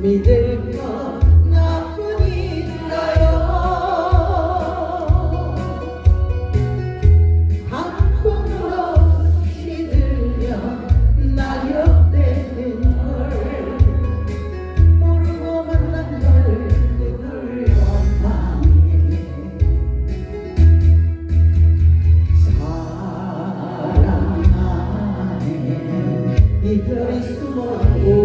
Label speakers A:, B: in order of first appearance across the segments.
A: 믿을까? 나뿐인가요? 한번으로 시들면 나렵대는 걸 모르고 만난 걸 그걸 원망해. 사랑하네. 이별이 숨어도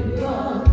A: victoire.